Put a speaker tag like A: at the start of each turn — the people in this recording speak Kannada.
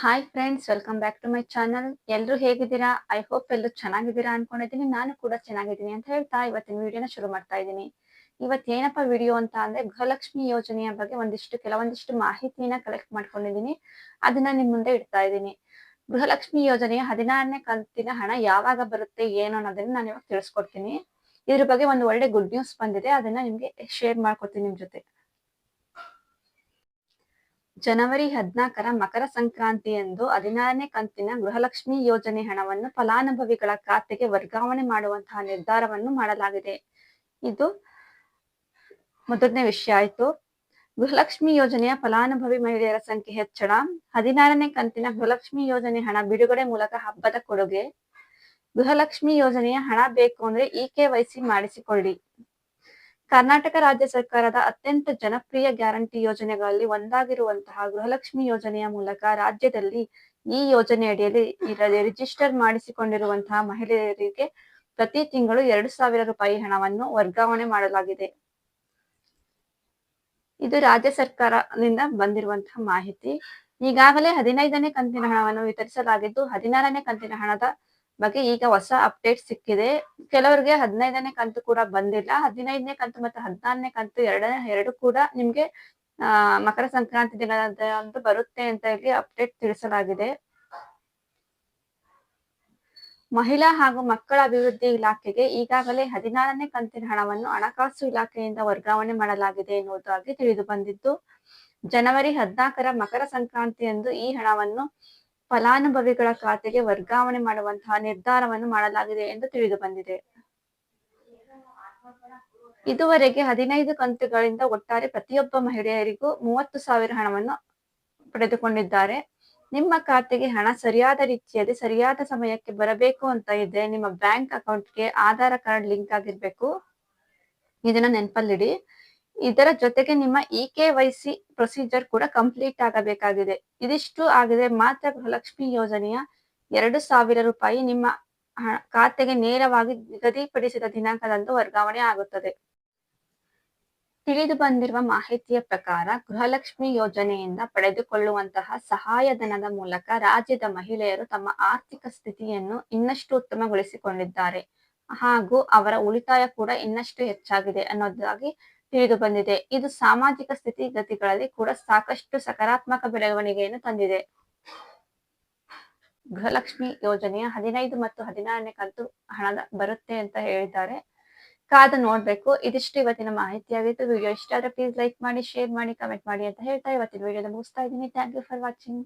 A: Hi friends welcome back to my channel ಎಲ್ಲರೂ ಹೇಗಿದ್ದೀರಾ? ಐ ಹೋಪ್ ಎಲ್ಲರೂ ಚೆನ್ನಾಗಿದ್ದೀರಾ ಅನ್ಕೊಂಡಿದ್ದೀನಿ. ನಾನು ಕೂಡ ಚೆನ್ನಾಗಿದ್ದೀನಿ ಅಂತ ಹೇಳ್ತಾ ಇವತ್ತಿನ ವಿಡಿಯೋನ ಶುರು ಮಾಡ್ತಾ ಇದ್ದೀನಿ. ಇವತ್ತು ಏನಪ್ಪ ವಿಡಿಯೋ ಅಂತ ಅಂದ್ರೆ ಗೃಹಲಕ್ಷ್ಮಿ ಯೋಜನೆಯ ಬಗ್ಗೆ ಒಂದಿಷ್ಟು, ಕೆಲವೊಂದಿಷ್ಟು ಮಾಹಿತಿನ ಕಲೆಕ್ಟ್ ಮಾಡ್ಕೊಂಡಿದ್ದೀನಿ. ಅದನ್ನ ನಿಮ್ ಮುಂದೆ ಇಡ್ತಾ ಇದ್ದೀನಿ. ಗೃಹಲಕ್ಷ್ಮಿ ಯೋಜನೆಯ ಹದಿನಾರನೇ ಕಂತಿನ ಹಣ ಯಾವಾಗ ಬರುತ್ತೆ, ಏನು ಅನ್ನೋದನ್ನ ನಾನು ಇವಾಗ ತಿಳಿಸ್ಕೊಡ್ತೀನಿ. ಇದ್ರ ಬಗ್ಗೆ ಒಂದು ಒಳ್ಳೆ ಗುಡ್ ನ್ಯೂಸ್ ಬಂದಿದೆ. ಅದನ್ನ ನಿಮ್ಗೆ ಶೇರ್ ಮಾಡ್ಕೊತೀನಿ ನಿಮ್ ಜೊತೆ. ಜನವರಿ ಹದಿನಾಲ್ಕರ ಮಕರ ಸಂಕ್ರಾಂತಿಯಂದು ಹದಿನಾರನೇ ಕಂತಿನ ಗೃಹಲಕ್ಷ್ಮಿ ಯೋಜನೆ ಹಣವನ್ನು ಫಲಾನುಭವಿಗಳ ಖಾತೆಗೆ ವರ್ಗಾವಣೆ ಮಾಡುವಂತಹ ನಿರ್ಧಾರವನ್ನು ಮಾಡಲಾಗಿದೆ. ಇದು ಮೊದಲನೇ ವಿಷಯ ಆಯ್ತು. ಗೃಹಲಕ್ಷ್ಮಿ ಯೋಜನೆಯ ಫಲಾನುಭವಿ ಮಹಿಳೆಯರ ಸಂಖ್ಯೆ ಹೆಚ್ಚಳ. ಹದಿನಾರನೇ ಕಂತಿನ ಗೃಹಲಕ್ಷ್ಮಿ ಯೋಜನೆ ಹಣ ಬಿಡುಗಡೆ ಮೂಲಕ ಹಬ್ಬದ ಕೊಡುಗೆ. ಗೃಹಲಕ್ಷ್ಮಿ ಯೋಜನೆಯ ಹಣ ಬೇಕು ಅಂದ್ರೆ ಇ ಕೆ ವೈಸಿ ಮಾಡಿಸಿಕೊಳ್ಳಿ. ಕರ್ನಾಟಕ ರಾಜ್ಯ ಸರ್ಕಾರದ ಅತ್ಯಂತ ಜನಪ್ರಿಯ ಗ್ಯಾರಂಟಿ ಯೋಜನೆಗಳಲ್ಲಿ ಒಂದಾಗಿರುವಂತಹ ಗೃಹಲಕ್ಷ್ಮಿ ಯೋಜನೆಯ ಮೂಲಕ ರಾಜ್ಯದಲ್ಲಿ ಈ ಯೋಜನೆ ಅಡಿಯಲ್ಲಿ ರಿಜಿಸ್ಟರ್ ಮಾಡಿಸಿಕೊಂಡಿರುವಂತಹ ಮಹಿಳೆಯರಿಗೆ ಪ್ರತಿ ತಿಂಗಳು ಎರಡು ಸಾವಿರ ರೂಪಾಯಿ ಹಣವನ್ನು ವರ್ಗಾವಣೆ ಮಾಡಲಾಗಿದೆ. ಇದು ರಾಜ್ಯ ಸರ್ಕಾರದಿಂದ ಬಂದಿರುವಂತಹ ಮಾಹಿತಿ. ಈಗಾಗಲೇ ಹದಿನೈದನೇ ಕಂತಿನ ಹಣವನ್ನು ವಿತರಿಸಲಾಗಿದ್ದು, ಹದಿನಾರನೇ ಕಂತಿನ ಹಣದ ಬಗ್ಗೆ ಈಗ ಹೊಸ ಅಪ್ಡೇಟ್ ಸಿಕ್ಕಿದೆ. ಕೆಲವರಿಗೆ ಹದಿನೈದನೇ ಕಂತು ಕೂಡ ಬಂದಿಲ್ಲ. ಹದಿನೈದನೇ ಕಂತು ಮತ್ತು ಹದಿನಾರನೇ ಕಂತು ಎರಡನೇ, ಎರಡು ಕೂಡ ನಿಮ್ಗೆ ಮಕರ ಸಂಕ್ರಾಂತಿ ದಿನದಂದು ಬರುತ್ತೆ ಅಂತ ಇಲ್ಲಿ ಅಪ್ಡೇಟ್ ತಿಳಿಸಲಾಗಿದೆ. ಮಹಿಳಾ ಹಾಗೂ ಮಕ್ಕಳ ಅಭಿವೃದ್ಧಿ ಇಲಾಖೆಗೆ ಈಗಾಗಲೇ ಹದಿನಾರನೇ ಕಂತಿನ ಹಣವನ್ನು ಹಣಕಾಸು ಇಲಾಖೆಯಿಂದ ವರ್ಗಾವಣೆ ಮಾಡಲಾಗಿದೆ ಎನ್ನುವುದಾಗಿ ತಿಳಿದು ಬಂದಿದ್ದು, ಜನವರಿ ಹದಿನಾಲ್ಕರ ಮಕರ ಸಂಕ್ರಾಂತಿಯಂದು ಈ ಹಣವನ್ನು ಫಲಾನುಭವಿಗಳ ಖಾತೆಗೆ ವರ್ಗಾವಣೆ ಮಾಡುವಂತಹ ನಿರ್ಧಾರವನ್ನು ಮಾಡಲಾಗಿದೆ ಎಂದು ತಿಳಿದು ಬಂದಿದೆ. ಇದುವರೆಗೆ ಹದಿನೈದು ಕಂತುಗಳಿಂದ ಒಟ್ಟಾರೆ ಪ್ರತಿಯೊಬ್ಬ ಮಹಿಳೆಯರಿಗೂ ಮೂವತ್ತು ಸಾವಿರ ಹಣವನ್ನು ಪಡೆದುಕೊಂಡಿದ್ದಾರೆ. ನಿಮ್ಮ ಖಾತೆಗೆ ಹಣ ಸರಿಯಾದ ರೀತಿಯಲ್ಲಿ ಸರಿಯಾದ ಸಮಯಕ್ಕೆ ಬರಬೇಕು ಅಂತ ಇದ್ರೆ ನಿಮ್ಮ ಬ್ಯಾಂಕ್ ಅಕೌಂಟ್ಗೆ ಆಧಾರ್ ಕಾರ್ಡ್ ಲಿಂಕ್ ಆಗಿರ್ಬೇಕು. ಇದನ್ನ ನೆನಪಲ್ಲಿಡಿ. ಇದರ ಜೊತೆಗೆ ನಿಮ್ಮ E K Y C procedure ಕೂಡ ಕಂಪ್ಲೀಟ್ ಆಗಬೇಕಾಗಿದೆ. ಇದಿಷ್ಟು ಆಗಿದೆ. ಮಾತ್ರ ಗೃಹಲಕ್ಷ್ಮಿ ಯೋಜನೆಯ ಎರಡು ಸಾವಿರ ರೂಪಾಯಿ ನಿಮ್ಮ ಖಾತೆಗೆ ನೇರವಾಗಿ ನಿಗದಿಪಡಿಸಿದ ದಿನಾಂಕದಂದು ವರ್ಗಾವಣೆ ಆಗುತ್ತದೆ. ತಿಳಿದು ಬಂದಿರುವ ಮಾಹಿತಿಯ ಪ್ರಕಾರ ಗೃಹಲಕ್ಷ್ಮಿ ಯೋಜನೆಯಿಂದ ಪಡೆದುಕೊಳ್ಳುವಂತಹ ಸಹಾಯಧನದ ಮೂಲಕ ರಾಜ್ಯದ ಮಹಿಳೆಯರು ತಮ್ಮ ಆರ್ಥಿಕ ಸ್ಥಿತಿಯನ್ನು ಇನ್ನಷ್ಟು ಉತ್ತಮಗೊಳಿಸಿಕೊಂಡಿದ್ದಾರೆ. ಹಾಗೂ ಅವರ ಉಳಿತಾಯ ಕೂಡ ಇನ್ನಷ್ಟು ಹೆಚ್ಚಾಗಿದೆ ಅನ್ನೋದಾಗಿ ತಿಳಿದು ಬಂದಿದೆ. ಇದು ಸಾಮಾಜಿಕ ಸ್ಥಿತಿಗತಿಗಳಲ್ಲಿ ಕೂಡ ಸಾಕಷ್ಟು ಸಕಾರಾತ್ಮಕ ಬೆಳವಣಿಗೆಯನ್ನು ತಂದಿದೆ. ಗೃಹಲಕ್ಷ್ಮಿ ಯೋಜನೆಯ ಹದಿನೈದು ಮತ್ತು ಹದಿನಾರನೇ ಕಂತು ಹಣ ಬರುತ್ತೆ ಅಂತ ಹೇಳಿದ್ದಾರೆ. ಕಾದ ನೋಡ್ಬೇಕು. ಇದಿಷ್ಟು ಇವತ್ತಿನ ಮಾಹಿತಿ ಆಗಿತ್ತು ವಿಡಿಯೋ ಇಷ್ಟ ಆದ್ರೆ ಪ್ಲೀಸ್ ಲೈಕ್ ಮಾಡಿ ಶೇರ್ ಮಾಡಿ ಕಮೆಂಟ್ ಮಾಡಿ ಅಂತ ಹೇಳ್ತಾ ಇವತ್ತಿನ ವಿಡಿಯೋದ ಮುಗಿಸ್ತಾ ಇದ್ದೀನಿ. Thank you for watching